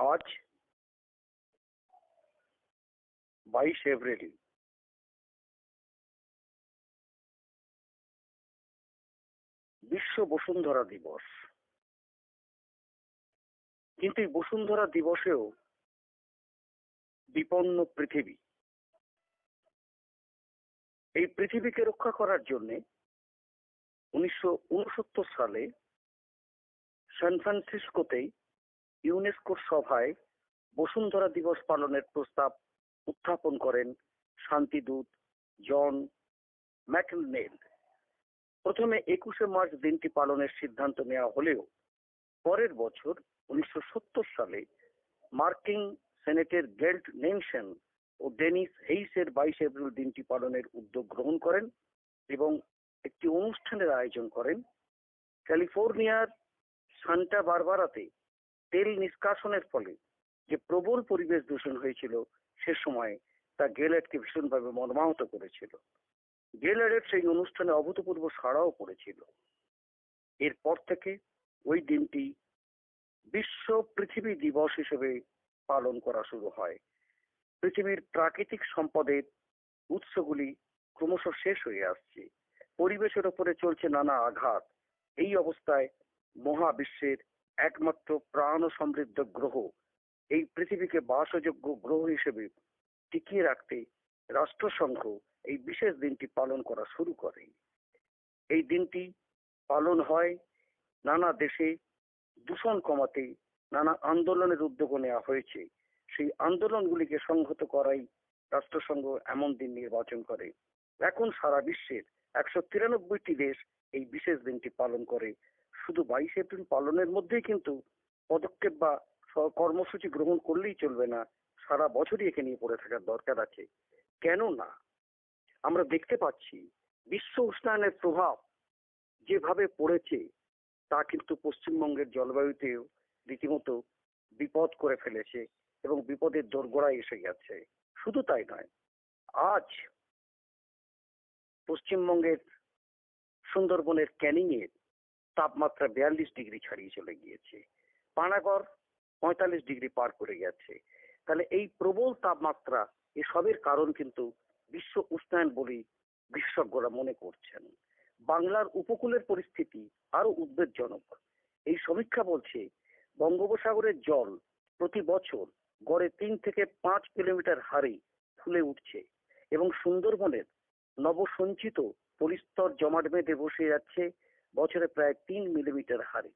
আজ বাইশ এপ্রিল। বিশ্ব বসুন্ধরা দিবস। কিন্তু এই বসুন্ধরা দিবসেও বিপন্ন পৃথিবী। এই পৃথিবীকে রক্ষা করার জন্যে উনিশশো উনসত্তর সালে সান ফ্রান্সিসকোতেই ইউনেস্কোর সভায় বসুন্ধরা দিবস পালনের প্রস্তাব উত্থাপন করেন শান্তিদূত জন ম্যাকনেল। প্রথমে একুশে মার্চ দিনটি পালনের সিদ্ধান্ত নেওয়া হলেও পরের বছর উনিশশো সত্তর সালে মার্কিন সেনেটের গেল্ট নেনশন ও ডেনিস হেইসের বাইশ এপ্রিল দিনটি পালনের উদ্যোগ গ্রহণ করেন এবং একটি অনুষ্ঠানের আয়োজন করেন। ক্যালিফোর্নিয়ার সান্টা বারবারাতে তেল নিষ্কাশনের ফলে যে প্রবল পরিবেশ দূষণ হয়েছিল, সে সময় তা গেলেটকে ভীষণভাবে মর্মাহত করেছিল। গেলারের সেই অনুষ্ঠানে অভূতপূর্ব সাড়াও পড়েছিল। এরপর থেকে ওই দিনটি বিশ্ব পৃথিবী দিবস হিসেবে পালন করা শুরু হয়। পৃথিবীর প্রাকৃতিক সম্পদের উৎসগুলি ক্রমশ শেষ হয়ে আসছে। পরিবেশের ওপরে চলছে নানা আঘাত। এই অবস্থায় মহাবিশ্বের একমাত্র প্রাণ সমৃদ্ধ গ্রহ। এই পৃথিবীকে বাসযোগ্য গ্রহ হিসেবে টিকিয়ে রাখতে রাষ্ট্রসংঘ এই বিশেষ দিনটি পালন করা শুরু করে। এই দিনটি পালন হয় নানা দেশে দূষণ কমাতে, নানা আন্দোলনের উদ্যোগ নেওয়া হয়েছে। সেই আন্দোলনগুলিকে সংহত করাই রাষ্ট্রসংঘ এমন দিন নির্বাচন করে। এখন সারা বিশ্বের একশো তিরানব্বইটি দেশ এই বিশেষ দিনটি পালন করে। শুধু বাইশ এপ্রিল পালনের মধ্যেই কিন্তু পদক্ষেপ বা কর্মসূচি গ্রহণ করলেই চলবে না। সারা বছরই একে নিয়ে পড়ে থাকার দরকার আছে। কেন না? আমরা দেখতে পাচ্ছি বিশ্ব উষ্ণায়নের প্রভাব যেভাবে পড়েছে, তা কিন্তু পশ্চিমবঙ্গের জলবায়ুতেও রীতিমতো বিপদ করে ফেলেছে এবং বিপদের দোরগোড়ায় এসে গেছে। শুধু তাই নয়, আজ পশ্চিমবঙ্গের সুন্দরবনের ক্যানিং এর তাপমাত্রা বিয়াল্লিশ ডিগ্রি ছাড়িয়ে চলে গিয়েছে। পানাগড় পঁয়তাল্লিশ ডিগ্রি পার করে গেছে। তাহলে এই প্রবল তাপমাত্রা এসবের কারণ কিন্তু বিশ্ব উষ্ণায়ন বলেই বিশেষজ্ঞরা মনে করছেন। বাংলার উপকূলের পরিস্থিতি আরও উদ্বেগজনক। এই সমীক্ষা বলছে, বঙ্গোপসাগরের জল প্রতি বছর গড়ে তিন থেকে পাঁচ কিলোমিটার হারে ফুলে উঠছে এবং সুন্দরবনের নবসঞ্চিত পরিস্তর জমাট বেঁধে বসে যাচ্ছে। বছরে প্রায় তিন মিলিমিটার হারে।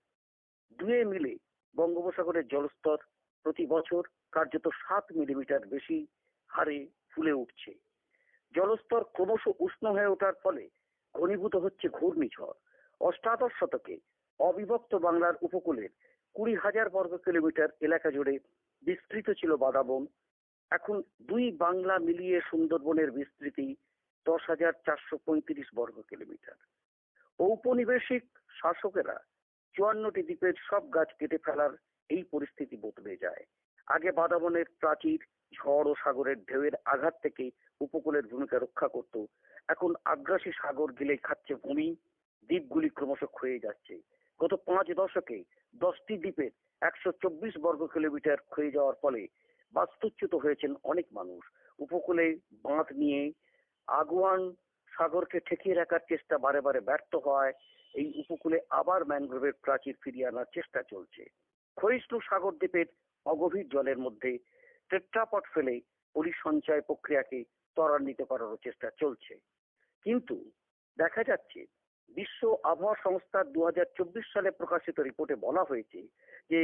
দুয়ে মিলে বঙ্গোপসাগরের জলস্তর প্রতি বছর কার্যত সাত মিলিমিটার বেশি হারে ফুলে উঠছে। জলস্তর ক্রমশ উষ্ণ হয়ে ওঠার ফলে ঘনীভূত হচ্ছে ঘূর্ণিঝড়। অষ্টাদশ শতকে অবিভক্ত বাংলার উপকূলের কুড়ি হাজার বর্গ কিলোমিটার এলাকা জুড়ে বিস্তৃত ছিল বাদাবন। এখন দুই বাংলা মিলিয়ে সুন্দরবনের বিস্তৃতি দশ হাজার চারশো পঁয়ত্রিশ বর্গ কিলোমিটার। ঔপনিবেশিক শাসকেরা চুয়ান্নটি দ্বীপের সব গাছ কেটে ফেলার এই পরিস্থিতি বদলে যায়। আগে বাদাবনের প্রাচীর, ঝড় ও সাগরের ঢেউয়ের আঘাত থেকে উপকূলের ভূমিকা রক্ষা করত। এখন আগ্রাসী সাগর গিলে খাচ্ছে ভূমি, দ্বীপগুলি ক্রমশ ক্ষয়ে যাচ্ছে। গত পাঁচ দশকে দশটি দ্বীপের একশো চব্বিশ বর্গ কিলোমিটার ক্ষয়ে যাওয়ার ফলে বাস্তুচ্যুত হয়েছেন অনেক মানুষ। উপকূলে বাঁধ নিয়ে, আগুয়ান সাগরকে ঠেকিয়ে রাখার চেষ্টা বারে বারে ব্যর্থ হয়, এই উপকূলে আবার ম্যানগ্রোভের প্রাচীর ফিরিয়ে আনার চেষ্টা চলছে। ক্ষয়িষ্ণু সাগর দ্বীপের অগভীর জলের মধ্যে টেট্রাপট ফেলে পরিসঞ্চয় প্রক্রিয়াকে ত্বরান্বিত করার চেষ্টা চলছে। কিন্তু দেখা যাচ্ছে, বিশ্ব আবহাওয়া সংস্থার দু হাজার চব্বিশ সালে প্রকাশিত রিপোর্টে বলা হয়েছে যে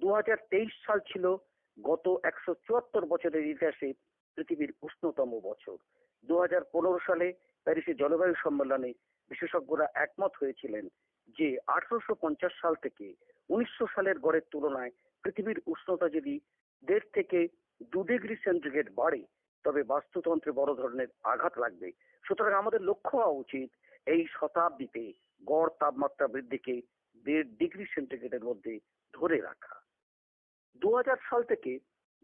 দু হাজার তেইশ সাল ছিল গত একশো চুয়াত্তর বছরের ইতিহাসে পৃথিবীর উষ্ণতম বছর। দু হাজার পনেরো সালে প্যারিসে জলবায়ু সম্মেলনে বিশেষজ্ঞরা একমত হয়েছিলেন যে আঠারোশো পঞ্চাশ সাল থেকে উনিশশো সালের গড়ের তুলনায় পৃথিবীর উষ্ণতা যদি দেড় থেকে দু ডিগ্রি সেন্টিগ্রেড বাড়ে, তবে বাস্তুতন্ত্রে বড় ধরনের আঘাত লাগবে। সুতরাং আমাদের লক্ষ্য হওয়া উচিত এই শতাব্দীতে গড় তাপমাত্রা বৃদ্ধিকে দেড় ডিগ্রি সেন্টিগ্রেডের মধ্যে ধরে রাখা। দু হাজার সাল থেকে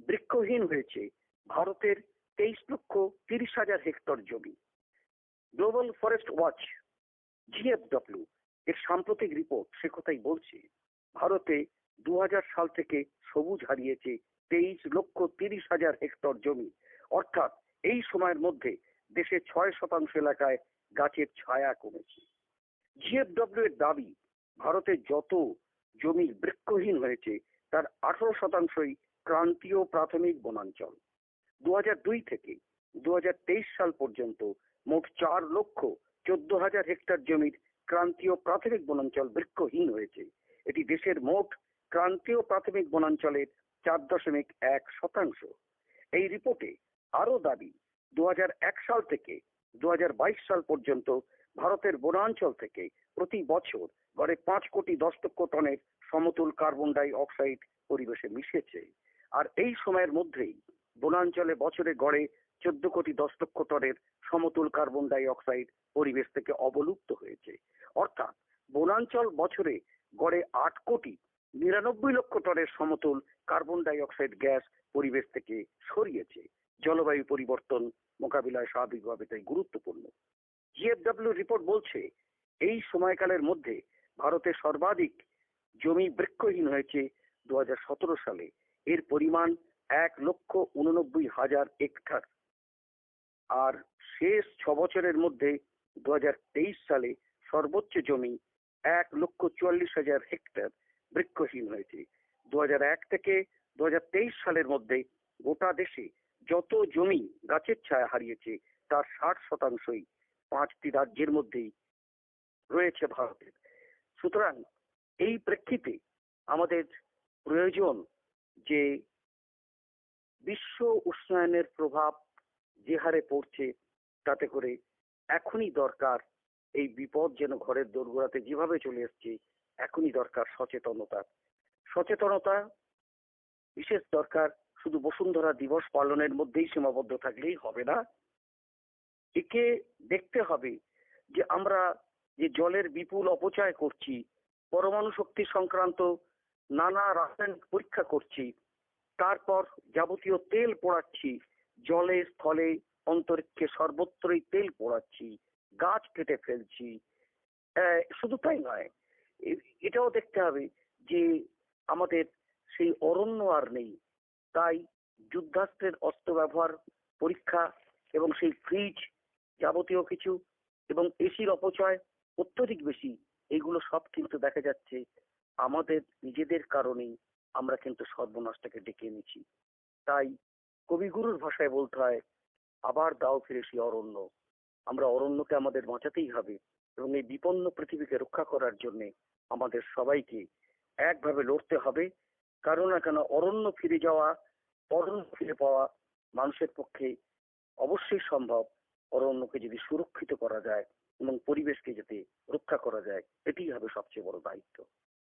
বৃক্ষহীন হয়েছে ভারতের তেইশ লক্ষ তিরিশ হাজার হেক্টর জমি। গ্লোবাল ফরেস্ট ওয়াচ জিএফডব্লিউ এর সাম্প্রতিক রিপোর্ট সে কথাই বলছে, ভারতে দু সাল থেকে সবুজ হারিয়েছে তেইশ লক্ষ তিরিশ হাজার হেক্টর জমি। অর্থাৎ এই সময়ের মধ্যে দেশে ছয় শতাংশ এলাকায় গাছের ছায়া কমেছে। জিএফডব্লিউ এর দাবি, ভারতে যত জমি বৃক্ষহীন হয়েছে, তার আঠারো শতাংশই ক্রান্তীয় প্রাথমিক বনাঞ্চল। দু হাজার দুই থেকে দু হাজার তেইশ সাল পর্যন্ত মোট চার লক্ষ চোদ্দ হাজার হেক্টর জমির ক্রান্তীয় প্রাথমিক বনাঞ্চল বৃক্ষহীন হয়েছে। এটি দেশের মোট ক্রান্তীয় প্রাথমিক বনাঞ্চলের চার দশমিক এক শতাংশ। এই রিপোর্টে আরও দাবি দু হাজার এক সাল থেকে দু হাজার বাইশ সাল পর্যন্ত ভারতের বনাঞ্চল থেকে প্রতি বছর গড়ে পাঁচ কোটি দশ লক্ষ টনের সমতুল কার্বন ডাই অক্সাইড পরিবেশে মিশেছে। আর এই সময়ের মধ্যেই বনাঞ্চলে বছরে গড়ে চোদ্দ কোটি দশ লক্ষ টনের সমতুল কার্বন ডাই অক্সাইড পরিবেশ থেকে অবলুপ্ত হয়েছে। অর্থাৎ বনাঞ্চল বছরে গড়ে আট কোটি নিরানব্বই লক্ষ টনের সমতুল কার্বন ডাই অক্সাইড গ্যাস পরিবেশ থেকে সরিয়েছে। জলবায়ু পরিবর্তন মোকাবিলায় স্বাভাবিকভাবে তাই গুরুত্বপূর্ণ। জিএফডব্লিউ রিপোর্ট বলছে, এই সময়কালের মধ্যে ভারতে সর্বাধিক জমি বৃক্ষহীন হয়েছে দু হাজার সতেরো সালে। এর পরিমাণ এক লক্ষ উননব্বই হাজার হেক্টর। আর শেষ ছ বছরের মধ্যে দু হাজার তেইশ সালে সর্বোচ্চ জমি এক লক্ষ চুয়াল্লিশ হাজার হেক্টর বৃক্ষহীন হয়েছে। দু এক থেকে দু হাজার তেইশ সালের মধ্যে গোটা দেশে যত জমি গাছের ছায়া হারিয়েছে, তার ষাট শতাংশই পাঁচটি রাজ্যের মধ্যেই রয়েছে ভারতের। সুতরাং এই প্রেক্ষিতে আমাদের প্রয়োজন যে বিশ্ব উষ্ণায়নের প্রভাব যে হারে পড়ছে, তাতে করে এখনই দরকার এই বিপদ যেন ঘরের দোরগোড়াতে যেভাবে চলে এসছে, এখনই দরকার সচেতনতা। সচেতনতা বিশেষ দরকার শুধু বসুন্ধরা দিবস পালনের মধ্যেই সীমাবদ্ধ থাকলেই হবে না। একে দেখতে হবে যে আমরা যে জলের বিপুল অপচয় করছি, পরমাণু শক্তি সংক্রান্ত নানা রাসায়নিক পরীক্ষা করছি তারপর যাবতীয় তেল পোড়াচ্ছি। জলে, স্থলে, অন্তরিক্ষে সর্বত্রই তেল পোড়াচ্ছি। গাছ কেটে ফেলছি। শুধু তাই নয় এটাও দেখতে হবে যে আমাদের সেই অরণ্য আর নেই। তাই যুদ্ধাস্ত্রের অস্ত্র ব্যবহার, পরীক্ষা এবং সেই ফ্রিজ যাবতীয় কিছু এবং এসির অপচয় অত্যধিক বেশি। এগুলো সব কিন্তু দেখা যাচ্ছে আমাদের নিজেদের কারণেই। আমরা কিন্তু সর্বনাশটাকে ডেকে এনেছি। তাই কবিগুরুর ভাষায় বলতে হয়, আবার দাও ফিরে সেই অরণ্য। আমরা অরণ্যকে আমাদের বাঁচাতেই হবে এবং এই বিপন্ন পৃথিবীকে রক্ষা করার জন্য আমাদের সবাইকে একভাবে লড়তে হবে। কারণ না কেন, অরণ্য ফিরে যাওয়া, অরণ্য ফিরে পাওয়া মানুষের পক্ষে অবশ্যই সম্ভব। অরণ্যকে যদি সুরক্ষিত করা যায় এবং পরিবেশকে যাতে